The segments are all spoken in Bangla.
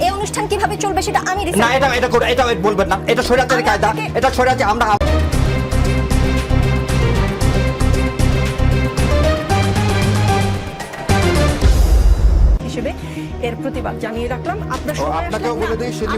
এই অনুষ্ঠান কীভাবে চলবে সেটা আমি না এটা এটা করে- এটা বলবেন না। এটা স্বৈরাচারের আমি কায়দা। এটা স্বৈরাচার আমরা এর প্রতিবাদ জানিয়ে রাখলাম। আপনাকেও বলে দিই সেটি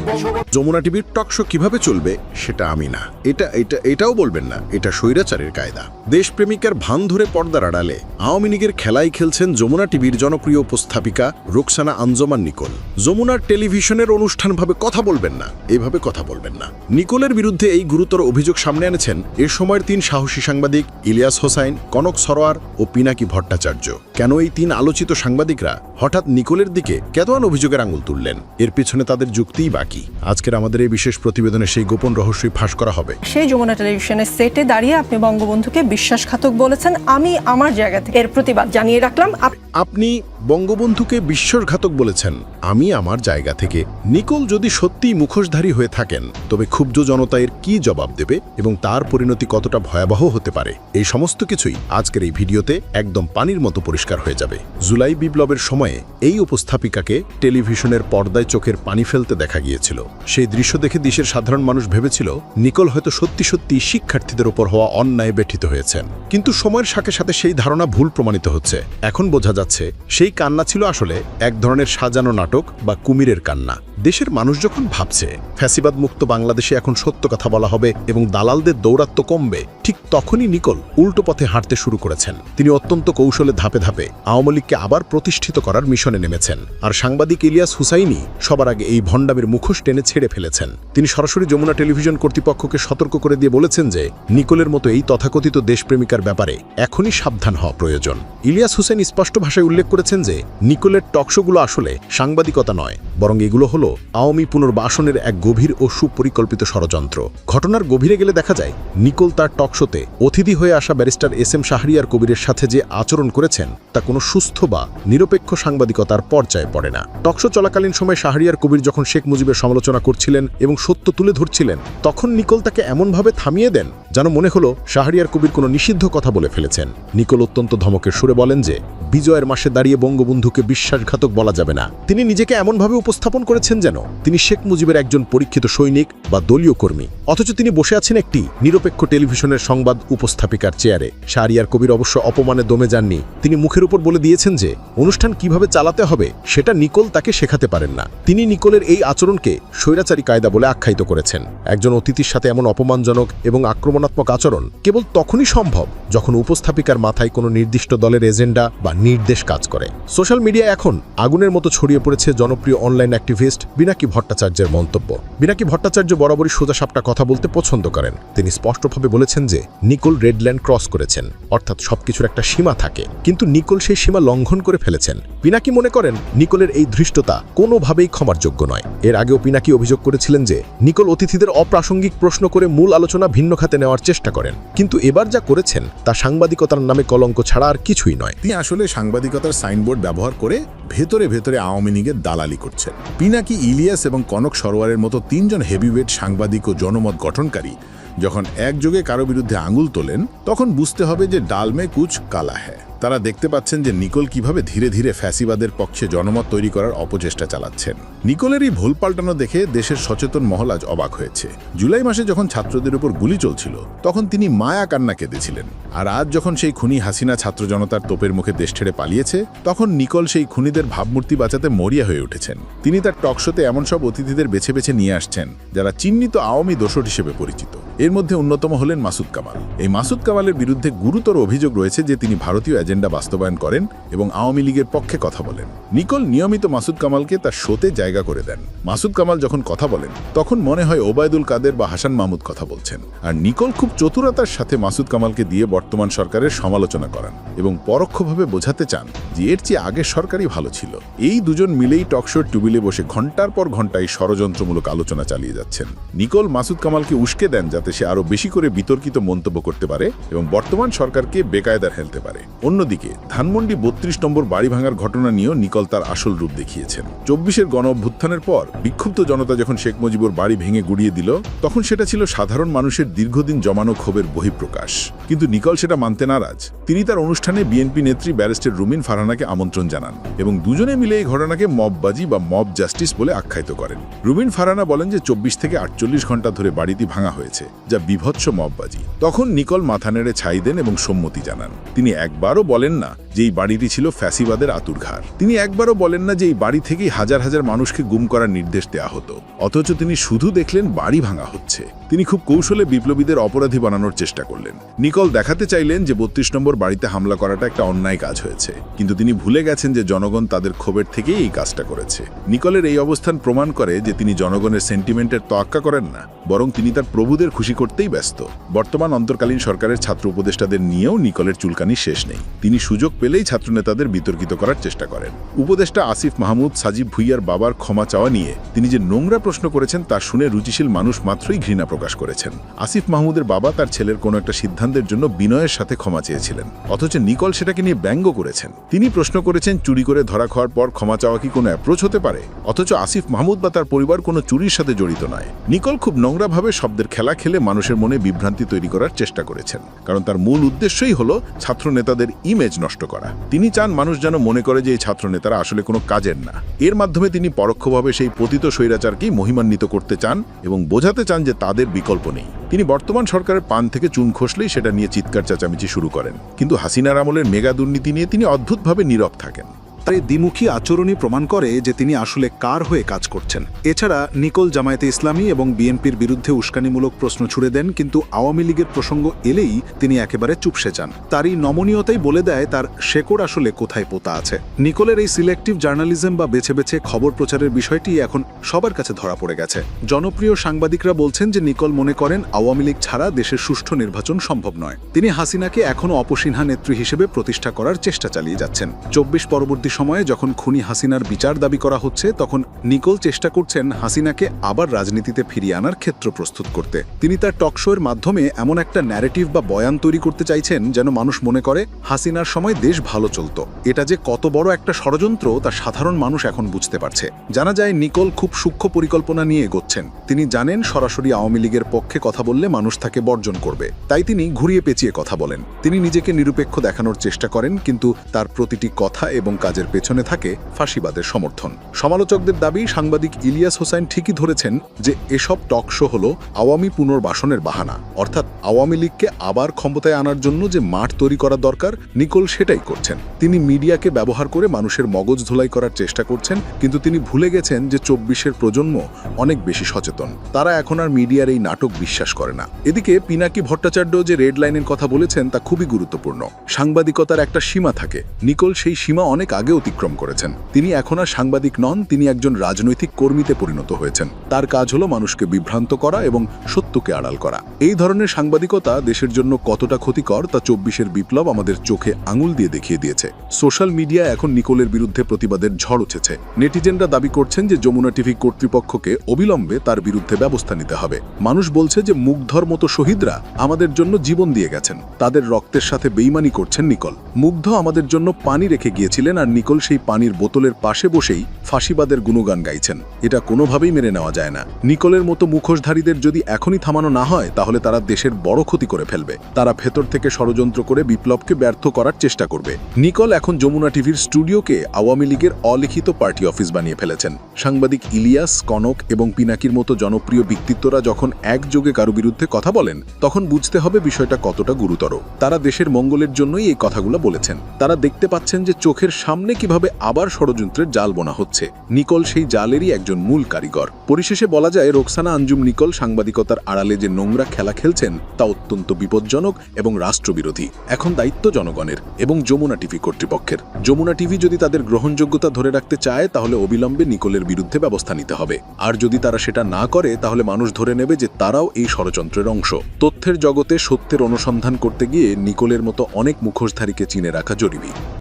যমুনা টিভির টকশো কীভাবে চলবে সেটা আমি না। এটা এটা এটাও বলবেন না এটা স্বৈরাচারের কায়দা। দেশপ্রেমিকার ভান ধরে পর্দার আড়ালে আওয়ামী লীগের খেলায় খেলছেন যমুনা টিভির জনপ্রিয় উপস্থাপিকা রোকসানা আঞ্জমান নিকোল। যমুনার টেলিভিশনের অনুষ্ঠানভাবে কথা বলবেন না এভাবে কথা বলবেন না। নিকোলের বিরুদ্ধে এই গুরুতর অভিযোগ সামনে এনেছেন এ সময়ের তিন সাহসী সাংবাদিক ইলিয়াস হোসাইন কনক সরোয়ার ও পিনাকি ভট্টাচার্য। কেন এই তিন আলোচিত সাংবাদিকরা হঠাৎ নিকোলের দিকে কেতোয়ান অভিযোগের আঙুল তুললেন। এর পিছনে তাদের যুক্তিই বাকি। আজকের আমাদের এই বিশেষ প্রতিবেদনে সেই গোপন রহস্যই ফাঁস করা হবে। সেই যমুনা টেলিভিশনের সেটে দাঁড়িয়ে আপনি বঙ্গবন্ধুকে বিশ্বাসঘাতক বলেছেন। আমি আমার জায়গা থেকে এর প্রতিবাদ জানিয়ে রাখলাম। আপনি বঙ্গবন্ধুকে বিশ্বাসঘাতক বলেছেন। আমি আমার জায়গা থেকে। নিকোল যদি সত্যিই মুখোশধারী হয়ে থাকেন, তবে ক্ষুব্ধ জনতা এর কি জবাব দেবে এবং তার পরিণতি কতটা ভয়াবহ হতে পারে? এই সমস্ত কিছুই আজকের এই ভিডিওতে একদম পানির মতো পরিষ্কার হয়ে যাবে। জুলাই বিপ্লবের সময়ে এই উপস্থাপিকাকে টেলিভিশনের পর্দায় চোখের পানি ফেলতে দেখা গিয়েছিল। সেই দৃশ্য দেখে দেশের সাধারণ মানুষ ভেবেছিল, নিকোল হয়তো সত্যি সত্যি শিক্ষার্থীদের ওপর হওয়া অন্যায় ব্যঠিত হয়েছেন। কিন্তু সময়ের সাথে সাথে সেই ধারণা ভুল প্রমাণিত হচ্ছে। এখন বোঝা যাচ্ছে সেই কান্না ছিল আসলে এক ধরনের সাজানো নাটক বা কুমিরের কান্না। দেশের মানুষ যখন ভাবছে ফ্যাসিবাদ মুক্ত বাংলাদেশে এখন সত্য কথা বলা হবে এবং দালালদের দৌরাত্ম কমবে, ঠিক তখনই নিকোল উল্টো পথে হাঁটতে শুরু করেছেন। তিনি অত্যন্ত কৌশলে ধাপে ধাপে আওয়ামী লীগকে আবার প্রতিষ্ঠিত করার মিশনে নেমেছেন। আর সাংবাদিক ইলিয়াস হুসাইনি সবার আগে এই ভণ্ডামের মুখোশ টেনে ছেড়ে ফেলেছেন। তিনি সরাসরি যমুনা টেলিভিশন কর্তৃপক্ষকে সতর্ক করে দিয়ে বলেছেন যে, নিকোলের মতো এই তথাকথিত দেশপ্রেমিকার ব্যাপারে এখনই সাবধান হওয়া প্রয়োজন। ইলিয়াস হুসেন স্পষ্ট ভাষায় উল্লেখ করেছেন যে, নিকোলের টকশোগুলো আসলে সাংবাদিকতা নয়, বরং এগুলো হলো আওয়ামী পুনর্বাসনের এক গভীর ও সুপরিকল্পিত ষড়যন্ত্র। ঘটনার গভীরে গেলে দেখা যায়, নিকোল তার টকশোতে অতিথি হয়ে আসা ব্যারিস্টার এস এম শাহরিয়ার কবিরের সাথে যে আচরণ করেছেন, তা কোনো সুস্থ বা নিরপেক্ষ সাংবাদিকতার পর্যায়ে পড়ে না। টকশো চলাকালীন সময় শাহরিয়ার কবির যখন শেখ মুজিবের সমালোচনা করছিলেন এবং সত্য তুলে ধরছিলেন, তখন নিকোল তাকে এমনভাবে থামিয়ে দেন যেন মনে হলো শাহরিয়ার কবির কোনো নিষিদ্ধ কথা বলে ফেলেছেন। নিকোল অত্যন্ত ধমকের সুরে বলেন যে, বিজয়ের মাসে দাঁড়িয়ে বঙ্গবন্ধুকে বিশ্বাসঘাতক বলা যাবে না। তিনি নিজেকে এমনভাবে উপস্থাপন করেছেন যেন তিনি শেখ মুজিবের একজন পরীক্ষিত সৈনিক বা দলীয় কর্মী। অথচ তিনি বসে আছেন একটি নিরপেক্ষ টেলিভিশনের সংবাদ উপস্থাপিকার চেয়ারে। শাহরিয়ার কবির অবশ্য অপমানে দমে যাননি। তিনি মুখের উপর বলে দিয়েছেন যে, অনুষ্ঠান কীভাবে চালাতে হবে সেটা নিকোল তাকে শেখাতে পারেন না। তিনি নিকোলের এই আচরণকে স্বৈরাচারী কায়দা বলে আখ্যায়িত করেছেন। একজন অতিথির সাথে এমন অপমানজনক এবং আক্রমণাত্মক আচরণ কেবল তখনই সম্ভব যখন উপস্থাপিকার মাথায় কোনো নির্দিষ্ট দলের এজেন্ডা বা নির্দেশ কাজ করে। সোশ্যাল মিডিয়া এখন আগুনের মতো ছড়িয়ে পড়েছে জনপ্রিয় অনলাইন অ্যাক্টিভিস্ট বিনাকি ভট্টাচার্যের মন্তব্য। বিনাকি ভট্টাচার্য বরাবরই সোজাসাপটা কথা বলতে পছন্দ করেন। তিনি স্পষ্টভাবে বলেছেন যে, নিকোল রেডল্যান্ড ক্রস করেছেন, অর্থাৎ সবকিছুর একটা সীমা থাকে। কিন্তু নিকোল সেই সীমা লঙ্ঘন করে ফেলেছেন। পিনাকি মনে করেন, নিকোলের এই ধৃষ্টতা কোনোভাবেই ক্ষমার যোগ্য নয়। এর আগেও পিনাকি অভিযোগ করেছিলেন যে, নিকোল অতিথিদের অপ্রাসঙ্গিক প্রশ্ন করে মূল আলোচনা ভিন্ন খাতে নেওয়ার চেষ্টা করেন। কিন্তু এবার যা করেছেন, তা সাংবাদিকতার নামে কলঙ্ক ছাড়া আর কিছুই নয়। তিনি আসলে সাংবাদিকতার সাইনবোর্ড ব্যবহার করে ভেতরে ভেতরে আওয়ামী লীগের দালালি করছেন। পিনাকি ইলিয়াস এবং কনক সরোয়ারের মতো তিনজন হেভিওয়েট সাংবাদিক ও জনমত গঠনকারী যখন একযোগে কারও বিরুদ্ধে আঙুল তোলেন, তখন বুঝতে হবে যে ডালমে কুচ কালা হ্যায়। তারা দেখতে পাচ্ছেন যে নিকোল কীভাবে ধীরে ধীরে ফ্যাসিবাদের পক্ষে জনমত তৈরি করার অপচেষ্টা চালাচ্ছেন। নিকোলের এই ভুল পাল্টানো দেখে দেশের সচেতন মহল আজ অবাক হয়েছে। জুলাই মাসে যখন ছাত্রদের উপর গুলি চলছিল, তখন তিনি মায়া কান্না কেঁদেছিলেন। আর আজ যখন সেই খুনি হাসিনা ছাত্র জনতার তোপের মুখে দেশ ছেড়ে পালিয়েছে, তখন নিকোল সেই খুনিদের ভাবমূর্তি বাঁচাতে মরিয়া হয়ে উঠেছেন। তিনি তার টকশোতে এমন সব অতিথিদের বেছে বেছে নিয়ে আসছেন, যারা চিহ্নিত আওয়ামী দোষর হিসেবে পরিচিত। এর মধ্যে অন্যতম হলেন মাসুদ কামাল। এই মাসুদ কামালের বিরুদ্ধে গুরুতর অভিযোগ রয়েছে যে তিনি ভারতীয় এজেন্ডা বাস্তবায়ন করেন এবং আওয়ামী লীগের পক্ষে কথা বলেন। নিকোল নিয়মিত মাসুদ কামালকে তার শোতে জায়গা করে দেন। মাসুদ কামাল যখন কথা বলেন, তখন মনে হয় ওবায়দুল কাদের বা হাসান মাহমুদ কথা বলছেন। আর নিকোল খুব চতুরতার সাথে মাসুদ কামালকে দিয়ে বর্তমান সরকারের সমালোচনা করান এবং পরোক্ষভাবে বোঝাতে চান যে এর চেয়ে আগের সরকারই ভালো ছিল। এই দুজন মিলেই টকশোর টুবিলে বসে ঘণ্টার পর ঘন্টায় ষড়যন্ত্রমূলক আলোচনা চালিয়ে যাচ্ছেন। নিকোল মাসুদ কামালকে উস্কে দেন যাতে সে আরও বেশি করে বিতর্কিত মন্তব্য করতে পারে এবং বর্তমান সরকারকে বেকায়দার হেলতে পারে। অন্যদিকে, ধানমন্ডি বত্রিশ নম্বর বাড়ি ভাঙার ঘটনা নিয়েও নিকল তার আসল রূপ দেখিয়েছেন। চব্বিশের গণ অভ্যুত্থানের পর, বিক্ষুব্ধ জনতা যখন শেখ মুজিবুর বাড়ি ভেঙে গুড়িয়ে দিল, তখন সেটা ছিল সাধারণ মানুষের দীর্ঘদিন জমানো ক্ষোভের বহিঃপ্রকাশ। কিন্তু নিকল সেটা মানতে নারাজ। তিনি তার অনুষ্ঠানে বিএনপি নেত্রী ব্যারিস্টার রুমিন ফারহানাকে আমন্ত্রণ জানান এবং দুজনে মিলে এই ঘটনাকে মববাজি বা মব জাস্টিস বলে আখ্যায়িত করেন। রুমিন ফারহানা বলেন যে, চব্বিশ থেকে আটচল্লিশ ঘণ্টা ধরে বাড়িটি ভাঙা হয়েছে, যা বিভৎস মববাজি। তখন নিকল মাথা নেড়ে ছাই দেন এবং সম্মতি জানান। তিনি একবারও বলেন না যে এই বাড়িটি ছিল ফ্যাসিবাদের আতুরঘার। তিনি একবারও বলেন না যে এই বাড়ি থেকেই হাজার হাজার মানুষকে গুম করার নির্দেশ দেয়া হতো। অথচ তিনি শুধু দেখলেন বাড়ি ভাঙা হচ্ছে। তিনি খুব কৌশলে বিপ্লবীদের অপরাধী বানানোর চেষ্টা করলেন। নিকল দেখাতে চাইলেন যে বত্রিশ নম্বর বাড়িতে হামলা করাটা একটা অন্যায় কাজ হয়েছে। কিন্তু তিনি ভুলে গেছেন যে জনগণ তাদের ক্ষোভের থেকেই এই কাজটা করেছে। নিকলের এই অবস্থান প্রমাণ করে যে তিনি জনগণের সেন্টিমেন্টের তোয়াক্কা করেন না, বরং তিনি তার প্রভুদের খুশি করতেই ব্যস্ত। বর্তমান অন্তর্কালীন সরকারের ছাত্র উপদেষ্টাদের নিয়েও নিকলের চুলকানি শেষ নেই। তিনি সুযোগ পেলেই ছাত্রনেতাদের বিতর্কিত করার চেষ্টা করেন। উপদেষ্টা আসিফ মাহমুদ, সাজিব ভুইয়ার বাবার ক্ষমা চাওয়া নিয়ে তিনি যে নোংরা প্রশ্ন করেছেন তা শুনে রুচিশীল মানুষ মাত্রই ঘৃণা প্রকাশ করেছেন। আসিফ মাহমুদের বাবা তার ছেলের কোনো একটা সিদ্ধান্তের জন্য বিনয়ের সাথে ক্ষমা চেয়েছিলেন। অথচ নিকল সেটাকে নিয়ে ব্যঙ্গ করেছেন। তিনি প্রশ্ন করেছেন, চুরি করে ধরা খাওয়ার পর ক্ষমা চাওয়া কি কোনো অ্যাপ্রোচ হতে পারে? অথচ আসিফ মাহমুদ বা তার পরিবার কোনো চুরির সাথে জড়িত নয়। নিকল খুব নোংরাভাবে শব্দের খেলা খেলে মানুষের মনে বিভ্রান্তি তৈরি করার চেষ্টা করেছেন। কারণ তার মূল উদ্দেশ্যই হল ছাত্র নেতাদের ইমেজ নষ্ট করা। তিনি চান মানুষ যেন মনে করে যে এই ছাত্র নেতারা আসলে কোনো কাজের না। এর মাধ্যমে তিনি পরোক্ষভাবে সেই পতিত স্বৈরাচারকেই মহিমান্বিত করতে চান এবং বোঝাতে চান যে তাদের বিকল্প নেই। তিনি বর্তমান সরকারের পান থেকে চুন খসলেই সেটা নিয়ে চিৎকার চেঁচামেচি শুরু করেন। কিন্তু হাসিনার আমলের মেগা দুর্নীতি নিয়ে তিনি অদ্ভুতভাবে নীরব থাকেন। তার এই দ্বিমুখী আচরণই প্রমাণ করে যে তিনি আসলে কার হয়ে কাজ করছেন। এছাড়া নিকোল জামায়াতে ইসলামী এবং বিএনপির বিরুদ্ধে উস্কানিমূলক প্রশ্ন ছুড়ে দেন, কিন্তু আওয়ামী লীগের প্রসঙ্গ এলেই তিনি একেবারে চুপসে যান। তার এই নমনীয়তাই বলে দেয় তার শেকড় আসলে কোথায় পোতা আছে। নিকোলের এই সিলেক্টিভ জার্নালিজম বা বেছে বেছে খবর প্রচারের বিষয়টি এখন সবার কাছে ধরা পড়ে গেছে। জনপ্রিয় সাংবাদিকরা বলছেন যে নিকল মনে করেন আওয়ামী লীগ ছাড়া দেশের সুষ্ঠু নির্বাচন সম্ভব নয়। তিনি হাসিনাকে এখনও অপসিনহা নেত্রী হিসেবে প্রতিষ্ঠা করার চেষ্টা চালিয়ে যাচ্ছেন। চব্বিশ পরবর্তী সময়ে যখন খুনি হাসিনার বিচার দাবি করা হচ্ছে, তখন নিকোল চেষ্টা করছেন হাসিনাকে আবার রাজনীতিতে ফিরিয়ে আনার ক্ষেত্র প্রস্তুত করতে। তিনি তার টকশোয়ের মাধ্যমে এমন একটা ন্যারেটিভ বা বয়ান তৈরি করতে চাইছেন যেন মানুষ মনে করে, হাসিনার সময় দেশ ভালো চলতো। এটা যে কত বড় একটা ষড়যন্ত্র, তা সাধারণ মানুষ এখন বুঝতে পারছে। জানা যায়, নিকোল খুব সূক্ষ্ম পরিকল্পনা নিয়ে এগোচ্ছেন। তিনি জানেন, সরাসরি আওয়ামী লীগের পক্ষে কথা বললে মানুষ তাকে বর্জন করবে। তাই তিনি ঘুরিয়ে পেঁচিয়ে কথা বলেন। তিনি নিজেকে নিরপেক্ষ দেখানোর চেষ্টা করেন, কিন্তু তার প্রতিটি কথা এবং কাজের পেছনে থাকে ফাঁসিবাদের সমর্থন। সমালোচকদের দাবি, সাংবাদিক ইলিয়াস হোসাইন ঠিকই ধরেছেন যে এসব টক শো হল আওয়ামী পুনর্বাসনের বাহানা। অর্থাৎ আওয়ামী লীগকে আবার ক্ষমতায় আনার জন্য যে মাঠ তৈরি করা দরকার, নিকোল সেটাই করছেন। তিনি মিডিয়াকে ব্যবহার করে মানুষের মগজ ধোলাই করার চেষ্টা করছেন, কিন্তু তিনি ভুলে গেছেন যে চব্বিশের প্রজন্ম অনেক বেশি সচেতন। তারা এখন আর মিডিয়ার এই নাটক বিশ্বাস করে না। এদিকে পিনাকি ভট্টাচার্য যে রেড লাইনের কথা বলেছেন, তা খুবই গুরুত্বপূর্ণ। সাংবাদিকতার একটা সীমা থাকে। নিকোল সেই সীমা অনেক আগে অতিক্রম করেছেন। তিনি এখন আর সাংবাদিক নন, তিনি একজন রাজনৈতিক কর্মীতে পরিণত হয়েছেন। তার কাজ হলো মানুষকে বিভ্রান্ত করা এবং সত্যকে আড়াল করা। এই ধরনের সাংবাদিকতা দেশের জন্য কতটা ক্ষতিকর তা চব্বিশের বিপ্লব আমাদের চোখে আঙুল দিয়ে দেখিয়ে দিয়েছে। সোশ্যাল মিডিয়া এখন নিকোলের বিরুদ্ধে প্রতিবাদের ঝড় উঠেছে। নেটিজেনরা দাবি করছেন যে যমুনা টিভি কর্তৃপক্ষকে অবিলম্বে তার বিরুদ্ধে ব্যবস্থা নিতে হবে। মানুষ বলছে যে মুগ্ধর মতো শহীদরা আমাদের জন্য জীবন দিয়ে গেছেন। তাদের রক্তের সাথে বেইমানি করছেন নিকল। মুগ্ধ আমাদের জন্য পানি রেখে গিয়েছিলেন আর নিকল সেই পানির বোতলের পাশে বসেই ফাঁসিবাদের গুণগান গাইছেন। এটা কোনোভাবেই মেনে নেওয়া যায় না। নিকলের মতো মুখোশধারীদের যদি এখনই থামানো না হয়, তাহলে তারা দেশের বড় ক্ষতি করে ফেলবে। তারা ভেতর থেকে ষড়যন্ত্র করে বিপ্লবকে ব্যর্থ করার চেষ্টা করবে। নিকল এখন যমুনা টিভির স্টুডিওকে আওয়ামী লীগের অলিখিত পার্টি অফিস বানিয়ে ফেলেছেন। সাংবাদিক ইলিয়াস, কনক এবং পিনাকির মতো জনপ্রিয় ব্যক্তিত্বরা যখন একযোগে কারও বিরুদ্ধে কথা বলেন, তখন বুঝতে হবে বিষয়টা কতটা গুরুতর। তারা দেশের মঙ্গলের জন্যই এই কথাগুলো বলেছেন। তারা দেখতে পাচ্ছেন যে চোখের সামনে কীভাবে আবার ষড়যন্ত্রের জাল বোনা হচ্ছে? নিকল সেই জালেরই একজন মূল কারিগর। পরিশেষে বলা যায়, রোকসানা আঞ্জুম নিকল সাংবাদিকতার আড়ালে যে নোংরা খেলা খেলছেন, তা অত্যন্ত বিপজ্জনক এবং রাষ্ট্রবিরোধী। এখন দায়িত্ব জনগণের এবং যমুনা টিভি কর্তৃপক্ষের। যমুনা টিভি যদি তাদের গ্রহণযোগ্যতা ধরে রাখতে চায়, তাহলে অবিলম্বে নিকলের বিরুদ্ধে ব্যবস্থা নিতে হবে। আর যদি তারা সেটা না করে, তাহলে মানুষ ধরে নেবে যে তারাও এই ষড়যন্ত্রের অংশ। তথ্যের জগতে সত্যের অনুসন্ধান করতে গিয়ে নিকলের মতো অনেক মুখোশধারীকে চিনে রাখা জরুরি।